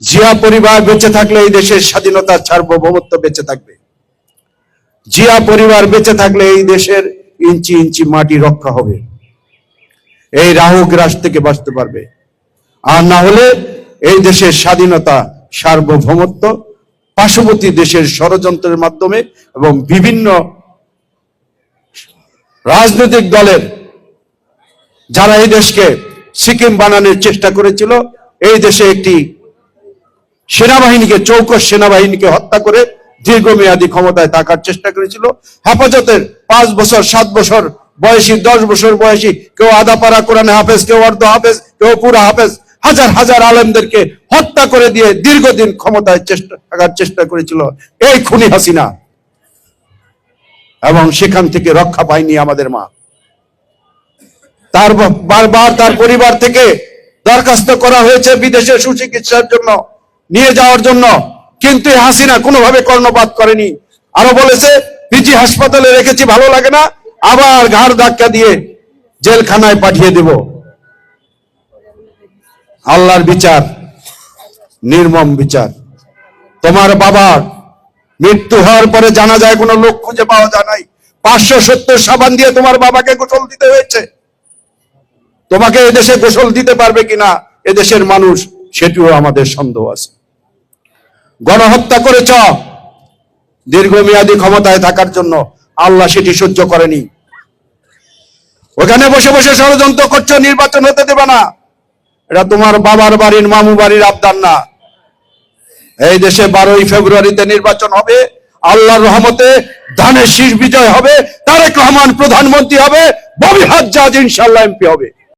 জিয়া পরিবার বেঁচে থাকলে এই দেশের স্বাধীনতা সার্বভৌমত্ব বেঁচে থাকবে। জিয়া পরিবার বেঁচে থাকলে এই দেশের ইঞ্চি ইঞ্চি মাটি রক্ষা হবে। এই রাহু গ্রাস থেকে বাঁচতে পারবে। আর না হলে এই দেশের স্বাধীনতা সার্বভৌমত্ব পার্শ্ববর্তী দেশের ষড়যন্ত্রের মাধ্যমে এবং বিভিন্ন রাজনৈতিক দলের যারা এই দেশকে সিকিম বানানোর চেষ্টা করেছিল, এই দেশে একটি সেনাবাহিনীকে, চৌকস সেনাবাহিনীকে হত্যা করে দীর্ঘমেয়াদী ক্ষমতায় থাকার চেষ্টা করেছিল। হেফাজতের পাঁচ বছর, সাত বছর বয়সী, দশ বছর বয়সী কেউ আধা পারা কোরআন হাফেজ, কেউ অর্ধ হাফেজ, কেউ পুরা হাফেজ, হাজার হাজার আলেমদেরকে হত্যা করে দিয়ে দীর্ঘদিন ক্ষমতায় চেষ্টা, থাকার চেষ্টা করেছিল এই খুনি হাসিনা। এবং সেখান থেকে রক্ষা পায়নি আমাদের মা। তার বারবার তার পরিবার থেকে দরখাস্ত করা হয়েছে বিদেশে সুচিকিৎসার জন্য। নিয়ে যাওয়ার জন্য। কিন্তু হাসিনা কোনোভাবে কর্ণপাত করেনি। আরও বলেছে, পিজি হাসপাতালে রেখেছি, ভালো লাগে না, আবার ঘাড় ধাক্কা দিয়ে জেলখানায় পাঠিয়ে দেব। আল্লাহর বিচার, নির্মম বিচার। তোমার বাবার মৃত্যু হওয়ার পরে জানা যায়, কোনো লোক খুঁজে পাওয়া যায় নাই। পাঁচশো সত্তর সাবান দিয়ে তোমার বাবাকে গোসল দিতে হয়েছে। তোমাকে এদেশে গোসল দিতে পারবে কিনা, এদেশের মানুষ, সেটিও আমাদের সন্দেহ আছে। গণহত্যা করেছ। দীর্ঘমেয়াদী ক্ষমতায় থাকার জন্য আল্লাহ সেটি সহ্য করেনি। ওখানে বসে বসে ষড়যন্ত্র করছ, নির্বাচন হতে দেবে না। এটা তোমার বাবার বাড়ির, মামু বাড়ির আবদার না। এই দেশে বারোই ফেব্রুয়ারিতে নির্বাচন হবে, আল্লাহর রহমতে ধানের শীষ বিজয় হবে, তারেক রহমান প্রধানমন্ত্রী হবে, ববি হাজ্জাজ ইনশাল্লাহ এমপি হবে।